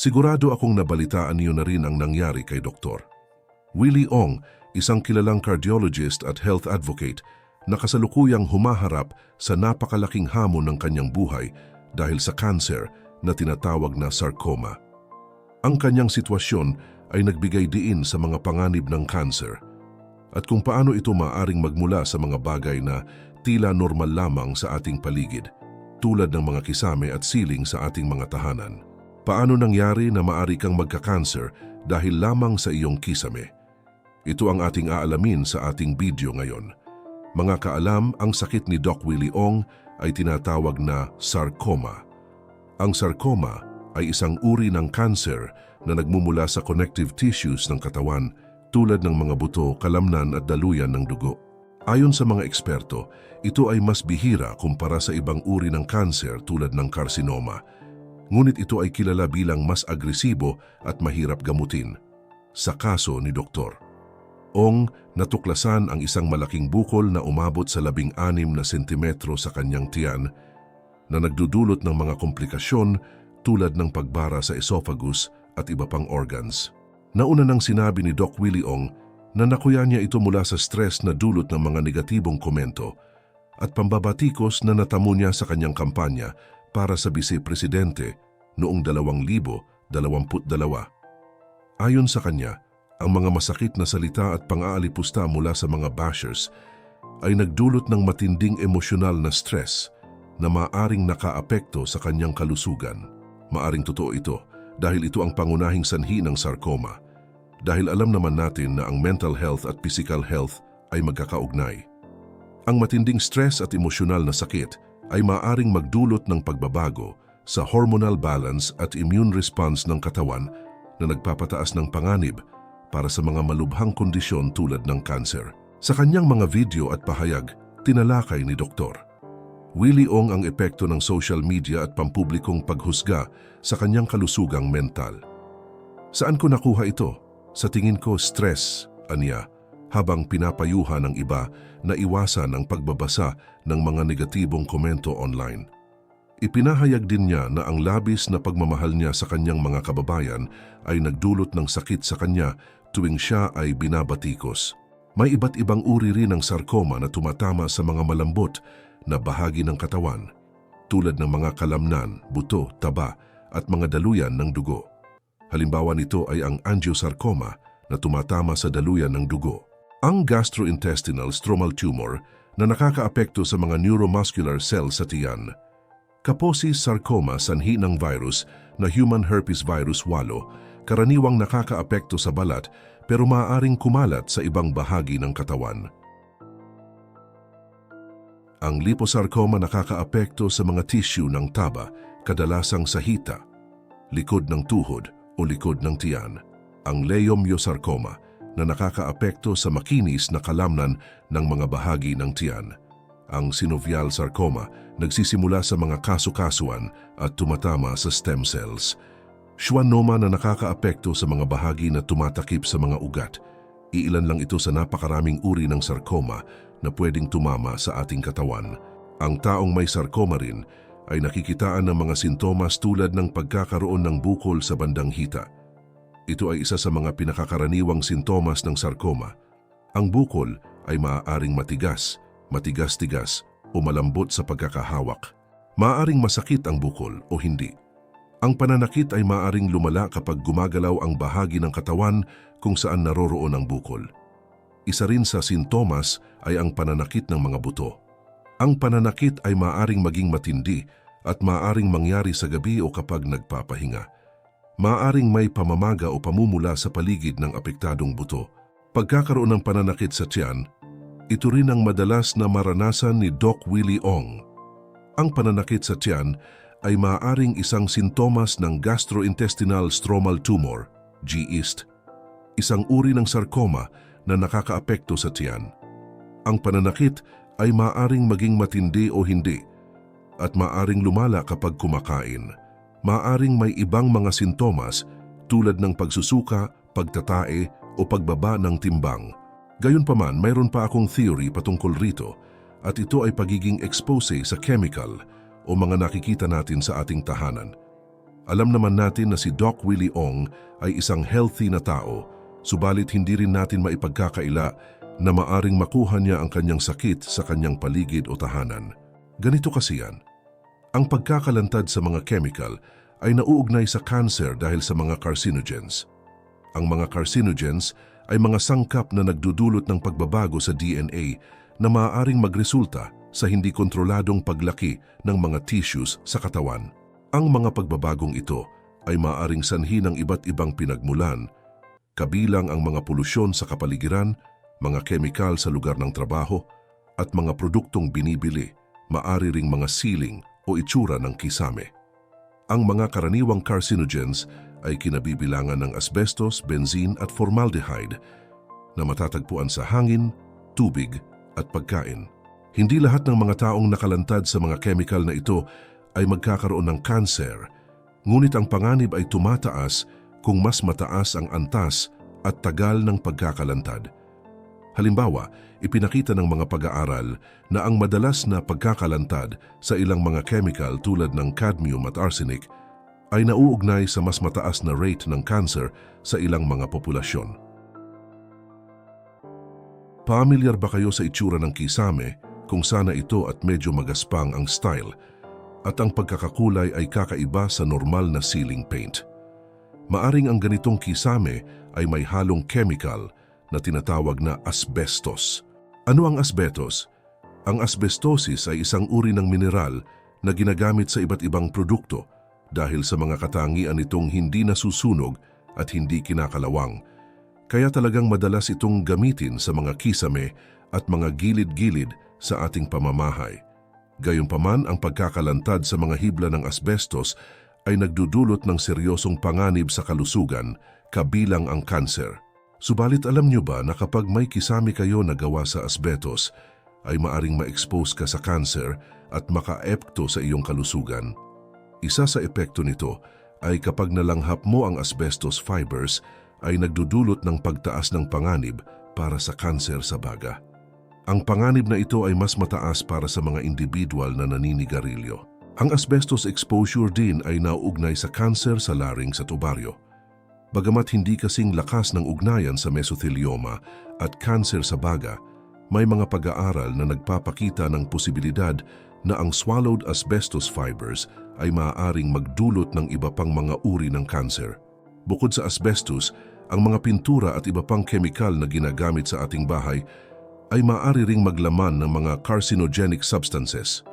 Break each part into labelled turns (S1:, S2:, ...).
S1: Sigurado akong nabalitaan niyo na rin ang nangyari kay Doktor. Willie Ong, isang kilalang cardiologist at health advocate, na kasalukuyang humaharap sa napakalaking hamon ng kanyang buhay dahil sa cancer na tinatawag na sarcoma. Ang kanyang sitwasyon ay nagbigay diin sa mga panganib ng cancer at kung paano ito maaring magmula sa mga bagay na tila normal lamang sa ating paligid, tulad ng mga kisame at siling sa ating mga tahanan. Paano nangyari na maari kang magka-cancer dahil lamang sa iyong kisame? Ito ang ating aalamin sa ating video ngayon. Mga kaalam, ang sakit ni Doc Willie Ong ay tinatawag na sarcoma. Ang sarcoma ay isang uri ng cancer na nagmumula sa connective tissues ng katawan tulad ng mga buto, kalamnan at daluyan ng dugo. Ayon sa mga eksperto, ito ay mas bihira kumpara sa ibang uri ng cancer tulad ng carcinoma. Ngunit ito ay kilala bilang mas agresibo at mahirap gamutin. Sa kaso ni Doktor. Ong natuklasan ang isang malaking bukol na umabot sa labing anim na sentimetro sa kanyang tiyan na nagdudulot ng mga komplikasyon tulad ng pagbara sa esophagus at iba pang organs. Nauna nang sinabi ni Doc Willie Ong na nakuya niya ito mula sa stress na dulot ng mga negatibong komento at pambabatikos na natamo niya sa kanyang kampanya para sa vice-presidente noong 2022. Ayon sa kanya, ang mga masakit na salita at pang-aalipusta mula sa mga bashers ay nagdulot ng matinding emosyonal na stress na maaring nakaapekto sa kanyang kalusugan. Maaring totoo ito dahil ito ang pangunahing sanhi ng sarcoma. Dahil alam naman natin na ang mental health at physical health ay magkakaugnay. Ang matinding stress at emosyonal na sakit ay maaring magdulot ng pagbabago sa hormonal balance at immune response ng katawan na nagpapataas ng panganib para sa mga malubhang kondisyon tulad ng cancer. Sa kanyang mga video at pahayag, tinalakay ni Doktor. Willie Ong ang epekto ng social media at pampublikong paghusga sa kanyang kalusugang mental. Saan ko nakuha ito? Sa tingin ko, stress, aniya, habang pinapayuhan ng iba na iwasan ang pagbabasa ng mga negatibong komento online. Ipinahayag din niya na ang labis na pagmamahal niya sa kanyang mga kababayan ay nagdulot ng sakit sa kanya tuwing siya ay binabatikos. May iba't ibang uri rin ng sarcoma na tumatama sa mga malambot na bahagi ng katawan, tulad ng mga kalamnan, buto, taba at mga daluyan ng dugo. Halimbawa nito ay ang angiosarcoma na tumatama sa daluyan ng dugo. Ang gastrointestinal stromal tumor na nakakaapekto sa mga neuromuscular cells sa tiyan. Kaposi sarcoma sanhi ng virus na human herpes virus 8, karaniwang nakakaapekto sa balat pero maaaring kumalat sa ibang bahagi ng katawan. Ang liposarcoma nakakaapekto sa mga tissue ng taba, kadalasang sa hita, likod ng tuhod o likod ng tiyan. Ang leiomyosarcoma na nakakaapekto sa makinis na kalamnan ng mga bahagi ng tiyan. Ang synovial sarcoma nagsisimula sa mga kaso-kasuan at tumatama sa stem cells. Schwannoma na nakakaapekto sa mga bahagi na tumatakip sa mga ugat. Iilan lang ito sa napakaraming uri ng sarcoma na pwedeng tumama sa ating katawan. Ang taong may sarcoma rin ay nakikitaan ng mga sintomas tulad ng pagkakaroon ng bukol sa bandang hita. Ito ay isa sa mga pinakakaraniwang sintomas ng sarcoma. Ang bukol ay maaaring matigas, matigas-tigas o malambot sa pagkakahawak. Maaaring masakit ang bukol o hindi. Ang pananakit ay maaaring lumala kapag gumagalaw ang bahagi ng katawan kung saan naroroon ang bukol. Isa rin sa sintomas ay ang pananakit ng mga buto. Ang pananakit ay maaaring maging matindi at maaaring mangyari sa gabi o kapag nagpapahinga. Maaaring may pamamaga o pamumula sa paligid ng apektadong buto. Pagkakaroon ng pananakit sa tiyan, ito rin ang madalas na maranasan ni Doc Willie Ong. Ang pananakit sa tiyan ay maaaring isang sintomas ng gastrointestinal stromal tumor, GIST, isang uri ng sarcoma na nakakaapekto sa tiyan. Ang pananakit ay maaaring maging matindi o hindi at maaaring lumala kapag kumakain. Maaaring may ibang mga sintomas tulad ng pagsusuka, pagtatae o pagbaba ng timbang. Gayunpaman, mayroon pa akong theory patungkol rito at ito ay pagiging expose sa chemical o mga nakikita natin sa ating tahanan. Alam naman natin na si Doc Willie Ong ay isang healthy na tao, subalit hindi rin natin maipagkakaila na maaring makuha niya ang kanyang sakit sa kanyang paligid o tahanan. Ganito kasi yan. Ang pagkakalantad sa mga chemical ay nauugnay sa cancer dahil sa mga carcinogens. Ang mga carcinogens ay mga sangkap na nagdudulot ng pagbabago sa DNA na maaaring magresulta sa hindi kontroladong paglaki ng mga tissues sa katawan. Ang mga pagbabagong ito ay maaaring sanhi ng iba't ibang pinagmulan, kabilang ang mga polusyon sa kapaligiran, mga kemikal sa lugar ng trabaho, at mga produktong binibili, maari ring mga siling o itsura ng kisame. Ang mga karaniwang carcinogens ay kinabibilangan ng asbestos, benzene at formaldehyde na matatagpuan sa hangin, tubig at pagkain. Hindi lahat ng mga taong nakalantad sa mga chemical na ito ay magkakaroon ng cancer, ngunit ang panganib ay tumataas kung mas mataas ang antas at tagal ng pagkakalantad. Halimbawa, ipinakita ng mga pag-aaral na ang madalas na pagkakalantad sa ilang mga chemical tulad ng cadmium at arsenic ay nauugnay sa mas mataas na rate ng cancer sa ilang mga populasyon. Pamilyar ba kayo sa itsura ng kisame kung sana ito at medyo magaspang ang style at ang pagkakakulay ay kakaiba sa normal na ceiling paint? Maaring ang ganitong kisame ay may halong chemical na tinatawag na asbestos. Ano ang asbestos? Ang asbestosis ay isang uri ng mineral na ginagamit sa iba't ibang produkto dahil sa mga katangian nitong hindi nasusunog at hindi kinakalawang. Kaya talagang madalas itong gamitin sa mga kisame at mga gilid-gilid sa ating pamamahay. Gayunpaman ang pagkakalantad sa mga hibla ng asbestos ay nagdudulot ng seryosong panganib sa kalusugan, kabilang ang kanser. Subalit alam niyo ba na kapag may kisame kayo na gawa sa asbestos, ay maaring ma-expose ka sa kanser at maka-epekto sa iyong kalusugan? Isa sa epekto nito ay kapag nalanghap mo ang asbestos fibers ay nagdudulot ng pagtaas ng panganib para sa kanser sa baga. Ang panganib na ito ay mas mataas para sa mga individual na naninigarilyo. Ang asbestos exposure din ay nauugnay sa kanser sa larynx at ovaryo. Bagamat hindi kasing lakas ng ugnayan sa mesothelioma at kanser sa baga, may mga pag-aaral na nagpapakita ng posibilidad na ang swallowed asbestos fibers ay maaaring magdulot ng iba pang mga uri ng kanser. Bukod sa asbestos, ang mga pintura at iba pang kemikal na ginagamit sa ating bahay ay maaari ring maglaman ng mga carcinogenic substances.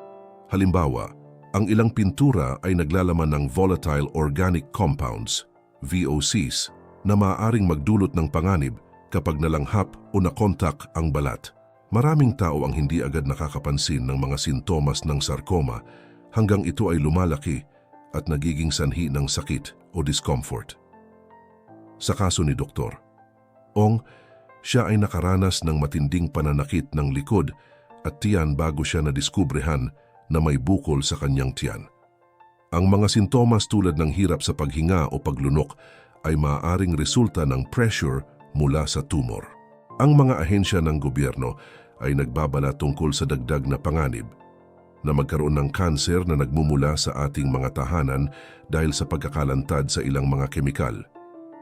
S1: Halimbawa, ang ilang pintura ay naglalaman ng volatile organic compounds, VOCs, na maaaring magdulot ng panganib kapag nalanghap o nakontak ang balat. Maraming tao ang hindi agad nakakapansin ng mga sintomas ng sarcoma hanggang ito ay lumalaki at nagiging sanhi ng sakit o discomfort. Sa kaso ni Dr. Ong, siya ay nakaranas ng matinding pananakit ng likod at tiyan bago siya nadiskubrehan na may bukol sa kanyang tiyan. Ang mga sintomas tulad ng hirap sa paghinga o paglunok ay maaaring resulta ng pressure mula sa tumor. Ang mga ahensya ng gobyerno ay nagbabala tungkol sa dagdag na panganib na magkaroon ng kanser na nagmumula sa ating mga tahanan dahil sa pagkakalantad sa ilang mga kemikal.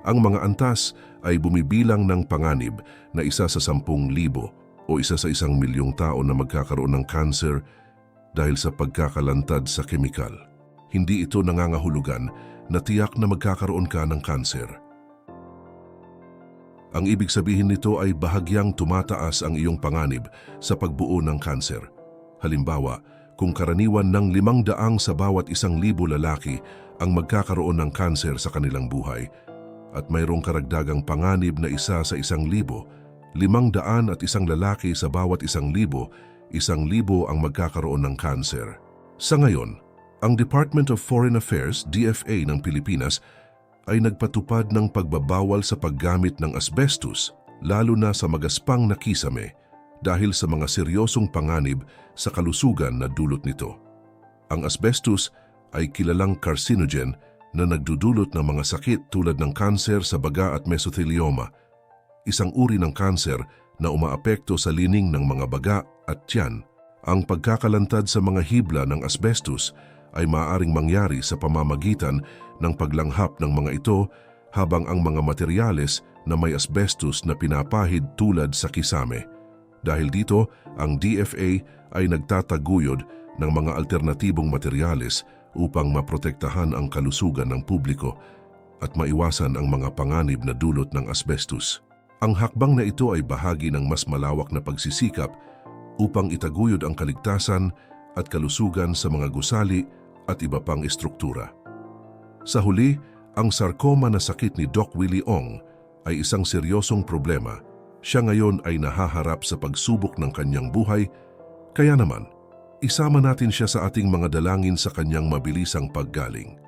S1: Ang mga antas ay bumibilang ng panganib na isa sa sampung libo o isa sa isang milyong tao na magkakaroon ng kanser dahil sa pagkakalantad sa kemikal. Hindi ito nangangahulugan na tiyak na magkakaroon ka ng kanser. Ang ibig sabihin nito ay bahagyang tumataas ang iyong panganib sa pagbuo ng kanser. Halimbawa, kung karaniwan ng limang daang sa bawat isang libo lalaki ang magkakaroon ng kanser sa kanilang buhay, at mayroong karagdagang panganib na isa sa isang libo, limang daan at isang lalaki sa bawat isang libo, isang libo ang magkakaroon ng kanser. Sa ngayon, ang Department of Foreign Affairs, DFA ng Pilipinas, ay nagpatupad ng pagbabawal sa paggamit ng asbestos, lalo na sa magaspang na kisame, dahil sa mga seryosong panganib sa kalusugan na dulot nito. Ang asbestos ay kilalang carcinogen na nagdudulot ng mga sakit tulad ng kanser sa baga at mesothelioma, isang uri ng kanser na umaapekto sa lining ng mga baga at tiyan. Ang pagkakalantad sa mga hibla ng asbestos ay maaaring mangyari sa pamamagitan ng paglanghap ng mga ito habang ang mga materyales na may asbestos na pinapahid tulad sa kisame. Dahil dito, ang DFA ay nagtataguyod ng mga alternatibong materyales upang maprotektahan ang kalusugan ng publiko at maiwasan ang mga panganib na dulot ng asbestos. Ang hakbang na ito ay bahagi ng mas malawak na pagsisikap upang itaguyod ang kaligtasan at kalusugan sa mga gusali at iba pang estruktura. Sa huli, ang sarcoma na sakit ni Doc Willie Ong ay isang seryosong problema. Siya ngayon ay nahaharap sa pagsubok ng kanyang buhay, kaya naman, isama natin siya sa ating mga dalangin sa kanyang mabilisang paggaling.